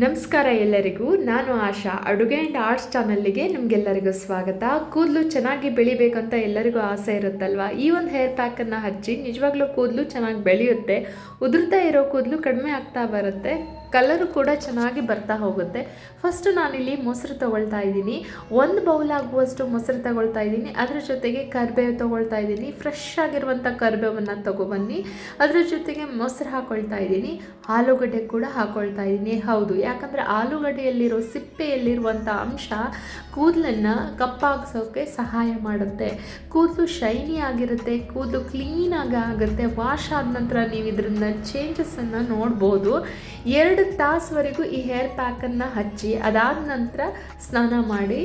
ನಮಸ್ಕಾರ ಎಲ್ಲರಿಗೂ. ನಾನು ಆಶಾ. ಅಡುಗೆ ಆ್ಯಂಡ್ ಆರ್ಟ್ಸ್ ಚಾನಲ್ಗೆ ನಿಮಗೆಲ್ಲರಿಗೂ ಸ್ವಾಗತ. ಕೂದಲು ಚೆನ್ನಾಗಿ ಬೆಳಿಬೇಕಂತ ಎಲ್ಲರಿಗೂ ಆಸೆ ಇರುತ್ತಲ್ವ? ಈ ಒಂದು ಹೇರ್ ಪ್ಯಾಕನ್ನು ಹಚ್ಚಿ ನಿಜವಾಗ್ಲೂ ಕೂದಲು ಚೆನ್ನಾಗಿ ಬೆಳೆಯುತ್ತೆ. ಉದುರ್ತಾ ಇರೋ ಕೂದಲು ಕಡಿಮೆ ಆಗ್ತಾ ಬರುತ್ತೆ. ಕಲರು ಕೂಡ ಚೆನ್ನಾಗಿ ಬರ್ತಾ ಹೋಗುತ್ತೆ. ಫಸ್ಟು ನಾನಿಲ್ಲಿ ಮೊಸರು ತೊಗೊಳ್ತಾ ಇದ್ದೀನಿ. ಒಂದು ಬೌಲ್ ಆಗುವಷ್ಟು ಮೊಸರು ತಗೊಳ್ತಾ ಇದ್ದೀನಿ. ಅದರ ಜೊತೆಗೆ ಕರಿಬೇವು ತೊಗೊಳ್ತಾ ಇದ್ದೀನಿ. ಫ್ರೆಶ್ ಆಗಿರುವಂಥ ಕರಿಬೇವನ್ನು ತೊಗೊಬನ್ನಿ. ಅದರ ಜೊತೆಗೆ ಮೊಸರು ಹಾಕೊಳ್ತಾ ಇದ್ದೀನಿ. ಆಲೂಗಡ್ಡೆ ಕೂಡ ಹಾಕೊಳ್ತಾ ಇದ್ದೀನಿ. ಹೌದು, ಯಾಕಂದರೆ ಆಲೂಗಡ್ಡೆಯಲ್ಲಿರೋ ಸಿಪ್ಪೆಯಲ್ಲಿರುವಂಥ ಅಂಶ ಕೂದಲನ್ನು ಕಪ್ಪಾಗಿಸೋಕ್ಕೆ ಸಹಾಯ ಮಾಡುತ್ತೆ. ಕೂದಲು ಶೈನಿ ಆಗಿರುತ್ತೆ, ಕೂದಲು ಕ್ಲೀನಾಗಿ ಆಗುತ್ತೆ, ವಾಶ್ ಆದ ನಂತರ ನೀವು ಇದರಿಂದ ಚೇಂಜಸನ್ನು ನೋಡ್ಬೋದು. ಎರಡು ತಾಸುವರೆಗೂ ಈ ಹೇರ್ ಪ್ಯಾಕನ್ನು ಹಚ್ಚಿ ಅದಾದ ನಂತರ ಸ್ನಾನ ಮಾಡಿ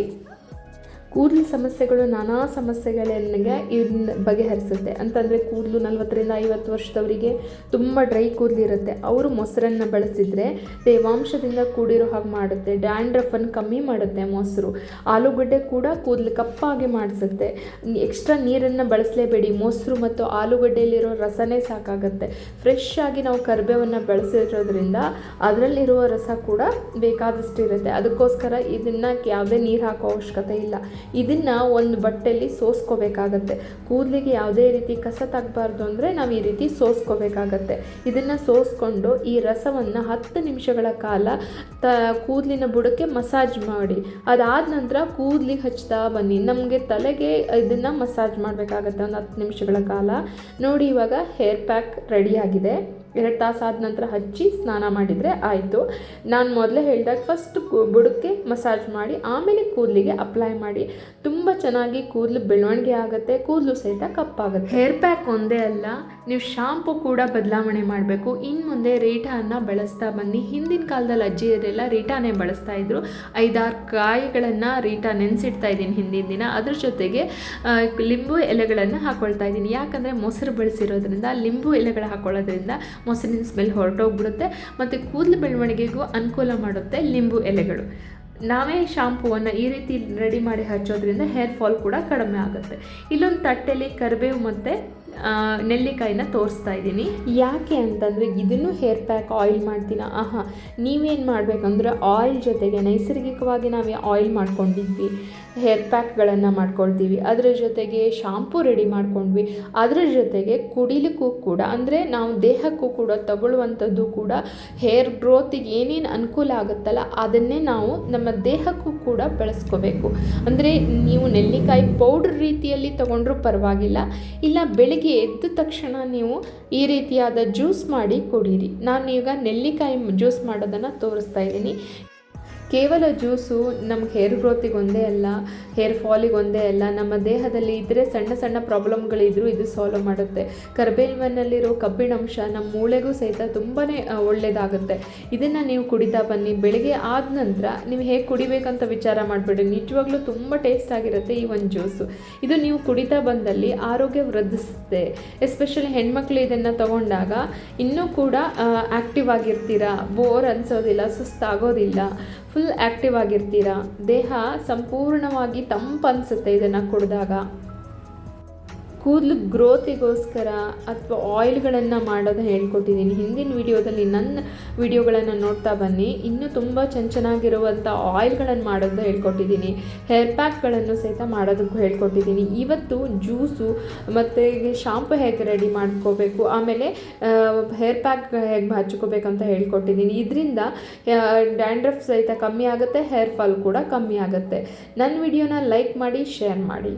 ಕೂದಲು ಸಮಸ್ಯೆಗಳು, ನಾನಾ ಸಮಸ್ಯೆಗಳನ್ನಿಗೆ ಇದನ್ನ ಬಗೆಹರಿಸುತ್ತೆ. ಅಂತಂದರೆ ಕೂದಲು ನಲ್ವತ್ತರಿಂದ ಐವತ್ತು ವರ್ಷದವರಿಗೆ ತುಂಬ ಡ್ರೈ ಕೂದಲಿರುತ್ತೆ ಅವರು ಮೊಸರನ್ನು ಬಳಸಿದರೆ ತೇವಾಂಶದಿಂದ ಕೂಡಿರೋ ಹಾಗೆ ಮಾಡುತ್ತೆ. ಡ್ಯಾಂಡ್ರಫನ್ನು ಕಮ್ಮಿ ಮಾಡುತ್ತೆ ಮೊಸರು. ಆಲೂಗಡ್ಡೆ ಕೂಡ ಕೂದಲು ಕಪ್ಪಾಗಿ ಮಾಡಿಸುತ್ತೆ. ಎಕ್ಸ್ಟ್ರಾ ನೀರನ್ನು ಬಳಸಲೇಬೇಡಿ. ಮೊಸರು ಮತ್ತು ಆಲೂಗಡ್ಡೆಯಲ್ಲಿರೋ ರಸನೇ ಸಾಕಾಗುತ್ತೆ. ಫ್ರೆಶ್ ಆಗಿ ನಾವು ಕರಿಬೇವನ್ನು ಬಳಸಿರೋದ್ರಿಂದ ಅದರಲ್ಲಿರುವ ರಸ ಕೂಡ ಬೇಕಾದಷ್ಟು ಇರುತ್ತೆ ಅದಕ್ಕೋಸ್ಕರ ಇದನ್ನು ಯಾವುದೇ ನೀರು ಹಾಕೋ ಅವಶ್ಯಕತೆ ಇಲ್ಲ. ಇದನ್ನು ಒಂದು ಬಟ್ಟೆಯಲ್ಲಿ ಸೋಸ್ಕೋಬೇಕಾಗತ್ತೆ. ಕೂದಲಿಗೆ ಯಾವುದೇ ರೀತಿ ಕಸ ತಗಬಾರ್ದು ಅಂದರೆ ನಾವು ಈ ರೀತಿ ಸೋಸ್ಕೋಬೇಕಾಗತ್ತೆ. ಇದನ್ನು ಸೋಸ್ಕೊಂಡು ಈ ರಸವನ್ನು ಹತ್ತು ನಿಮಿಷಗಳ ಕಾಲ ತ ಕೂದಲಿನ ಬುಡಕ್ಕೆ ಮಸಾಜ್ ಮಾಡಿ. ಅದಾದ ನಂತರ ಕೂದಲಿಗೆ ಹಚ್ತಾ ಬನ್ನಿ. ನಮಗೆ ತಲೆಗೆ ಇದನ್ನು ಮಸಾಜ್ ಮಾಡಬೇಕಾಗತ್ತೆ. ಒಂದು ಹತ್ತು ನಿಮಿಷಗಳ ಕಾಲ. ನೋಡಿ ಇವಾಗ ಹೇರ್ ಪ್ಯಾಕ್ ರೆಡಿಯಾಗಿದೆ ಎರಡು ಆದ ನಂತರ ಹಚ್ಚಿ ಸ್ನಾನ ಮಾಡಿದರೆ ಆಯಿತು. ನಾನು ಮೊದಲೇ ಹೇಳಿದಾಗ ಫಸ್ಟ್ ಬುಡಕ್ಕೆ ಮಸಾಜ್ ಮಾಡಿ, ಆಮೇಲೆ ಕೂದಲಿಗೆ ಅಪ್ಲೈ ಮಾಡಿ. ತುಂಬ ಚೆನ್ನಾಗಿ ಕೂದಲು ಬೆಳವಣಿಗೆ ಆಗುತ್ತೆ, ಕೂದಲು ಸಹಿತ ಕಪ್ಪಾಗುತ್ತೆ. ಹೇರ್ ಪ್ಯಾಕ್ ಒಂದೇ ಅಲ್ಲ, ನೀವು ಶಾಂಪು ಕೂಡ ಬದಲಾವಣೆ ಮಾಡಬೇಕು. ಇನ್ನು ಮುಂದೆ ರೀಟಾನ ಬಳಸ್ತಾ ಬನ್ನಿ. ಹಿಂದಿನ ಕಾಲದಲ್ಲಿ ಅಜ್ಜಿಯರೆಲ್ಲ ರೀಟಾನೇ ಬಳಸ್ತಾ ಇದ್ರು. ಐದಾರು ಕಾಯಿಗಳನ್ನು ರೀಟಾ ನೆನೆಸಿಡ್ತಾ ಇದ್ದೀನಿ ಹಿಂದಿನ ದಿನ. ಅದ್ರ ಜೊತೆಗೆ ಲಿಂಬು ಎಲೆಗಳನ್ನು ಹಾಕ್ಕೊಳ್ತಾ ಇದ್ದೀನಿ. ಯಾಕಂದರೆ ಮೊಸರು ಬಳಸಿರೋದ್ರಿಂದ, ಲಿಂಬು ಎಲೆಗಳು ಹಾಕೊಳ್ಳೋದ್ರಿಂದ ಮೊಸರಿನ ಸ್ಮೆಲ್ ಹೊರಟೋಗ್ಬಿಡುತ್ತೆ, ಮತ್ತು ಕೂದಲು ಬೆಳವಣಿಗೆಗೂ ಅನುಕೂಲ ಮಾಡುತ್ತೆ ಲಿಂಬು ಎಲೆಗಳು. ನಾವೇ ಶಾಂಪೂವನ್ನು ಈ ರೀತಿ ರೆಡಿ ಮಾಡಿ ಹಚ್ಚೋದ್ರಿಂದ ಹೇರ್ ಫಾಲ್ ಕೂಡ ಕಡಿಮೆ ಆಗುತ್ತೆ. ಇಲ್ಲೊಂದು ತಟ್ಟೆಯಲ್ಲಿ ಕರಿಬೇವು ಮತ್ತು ನೆಲ್ಲಿಕಾಯಿನ ತೋರಿಸ್ತಾ ಇದ್ದೀನಿ. ಯಾಕೆ ಅಂತಂದರೆ ಇದನ್ನು ಹೇರ್ ಪ್ಯಾಕ್ ಆಯಿಲ್ ಮಾಡ್ತೀನ ಆಹಾ, ನೀವೇನು ಮಾಡಬೇಕಂದ್ರೆ ಆಯಿಲ್ ಜೊತೆಗೆ ನೈಸರ್ಗಿಕವಾಗಿ ನಾವೇ ಆಯಿಲ್ ಮಾಡ್ಕೊಂಡಿದ್ವಿ. ಹೇರ್ ಪ್ಯಾಕ್ಗಳನ್ನು ಮಾಡ್ಕೊಳ್ತೀವಿ. ಅದರ ಜೊತೆಗೆ ಶಾಂಪೂ ರೆಡಿ ಮಾಡ್ಕೊಂಡ್ವಿ. ಅದರ ಜೊತೆಗೆ ಕುಡಿಲಿಕ್ಕೂ ಕೂಡ, ಅಂದರೆ ನಾವು ದೇಹಕ್ಕೂ ಕೂಡ ತಗೊಳ್ಳುವಂಥದ್ದು ಕೂಡ ಹೇರ್ ಗ್ರೋತಿಗೆ ಏನೇನು ಅನುಕೂಲ ಆಗುತ್ತಲ್ಲ, ಅದನ್ನೇ ನಾವು ನಮ್ಮ ದೇಹಕ್ಕೂ ಕೂಡ ಬಳಸ್ಕೋಬೇಕು. ಅಂದರೆ ನೀವು ನೆಲ್ಲಿಕಾಯಿ ಪೌಡ್ರ್ ರೀತಿಯಲ್ಲಿ ತಗೊಂಡ್ರೂ ಪರವಾಗಿಲ್ಲ. ಇಲ್ಲ, ಬೆಳಿಗ್ಗೆ ಎದ್ದ ತಕ್ಷಣ ನೀವು ಈ ರೀತಿಯಾದ ಜ್ಯೂಸ್ ಮಾಡಿ ಕುಡೀರಿ. ನಾನು ಈಗ ನೆಲ್ಲಿಕಾಯಿ ಜ್ಯೂಸ್ ಮಾಡೋದನ್ನು ತೋರಿಸ್ತಾ ಇದ್ದೀನಿ. ಕೇವಲ ಜ್ಯೂಸು ನಮ್ಗೆ ಹೇರ್ ಗ್ರೋತಿಗೆ ಒಂದೇ ಅಲ್ಲ, ಹೇರ್ ಫಾಲಿಗೆ ಒಂದೇ ಅಲ್ಲ, ನಮ್ಮ ದೇಹದಲ್ಲಿ ಇದ್ದರೆ ಸಣ್ಣ ಸಣ್ಣ ಪ್ರಾಬ್ಲಮ್ಗಳಿದ್ರೂ ಇದು ಸಾಲ್ವ್ ಮಾಡುತ್ತೆ. ಕರ್ಬೇವಿನಲ್ಲಿರೋ ಕಬ್ಬಿಣಾಂಶ ನಮ್ಮ ಮೂಳೆಗೂ ಸಹಿತ ತುಂಬಾ ಒಳ್ಳೆಯದಾಗುತ್ತೆ ಇದನ್ನು ನೀವು ಕುಡಿತಾ ಬನ್ನಿ. ಬೆಳಗ್ಗೆ ಆದ ನಂತರ ನೀವು ಹೇಗೆ ಕುಡಿಬೇಕಂತ ವಿಚಾರ ಮಾಡಿಬಿಡಿ. ನಿಜವಾಗ್ಲೂ ತುಂಬ ಟೇಸ್ಟ್ ಆಗಿರುತ್ತೆ ಈ ಒಂದು ಜ್ಯೂಸು. ಇದು ನೀವು ಕುಡಿತಾ ಬಂದಲ್ಲಿ ಆರೋಗ್ಯ ವೃದ್ಧಿಸುತ್ತೆ. ಎಸ್ಪೆಷಲಿ ಹೆಣ್ಮಕ್ಳು ಇದನ್ನು ತಗೊಂಡಾಗ ಇನ್ನೂ ಕೂಡ ಆ್ಯಕ್ಟಿವ್ ಆಗಿರ್ತೀರಾ? ಬೋರ್ ಅನ್ಸೋದಿಲ್ಲ, ಸುಸ್ತಾಗೋದಿಲ್ಲ. Full active ಆಗಿರ್ತೀರಾ? ದೇಹ ಸಂಪೂರ್ಣವಾಗಿ ತಂಪು ಅನಿಸುತ್ತೆ ಇದನ್ನು ಕುಡಿದಾಗ. ಕೂದಲು ಗ್ರೋತಿಗೋಸ್ಕರ ಅಥವಾ ಆಯಿಲ್ಗಳನ್ನು ಮಾಡೋದು ಹೇಳ್ಕೊಟ್ಟಿದ್ದೀನಿ. ಹಿಂದಿನ ವಿಡಿಯೋದಲ್ಲಿ ನನ್ನ ವಿಡಿಯೋಗಳನ್ನು ನೋಡ್ತಾ ಬನ್ನಿ. ಇನ್ನೂ ತುಂಬ ಚೆನ್ನ ಚೆನ್ನಾಗಿರುವಂಥ ಆಯಿಲ್ಗಳನ್ನು ಮಾಡೋದು ಹೇಳ್ಕೊಟ್ಟಿದ್ದೀನಿ. ಹೇರ್ ಪ್ಯಾಕ್ಗಳನ್ನು ಸಹಿತ ಮಾಡೋದಕ್ಕೂ ಹೇಳ್ಕೊಟ್ಟಿದ್ದೀನಿ. ಇವತ್ತು ಜ್ಯೂಸು ಮತ್ತು ಶಾಂಪು ಹೇಗೆ ರೆಡಿ ಮಾಡ್ಕೋಬೇಕು, ಆಮೇಲೆ ಹೇರ್ ಪ್ಯಾಕ್ ಹೇಗೆ ಹಚ್ಕೋಬೇಕು ಅಂತ ಹೇಳ್ಕೊಟ್ಟಿದ್ದೀನಿ. ಇದರಿಂದ ಡ್ಯಾಂಡ್ರಫ್ ಸಹಿತ ಕಮ್ಮಿ ಆಗುತ್ತೆ, ಹೇರ್ ಫಾಲ್ ಕೂಡ ಕಮ್ಮಿ ಆಗುತ್ತೆ. ನನ್ನ ವಿಡಿಯೋನ ಲೈಕ್ ಮಾಡಿ, ಶೇರ್ ಮಾಡಿ.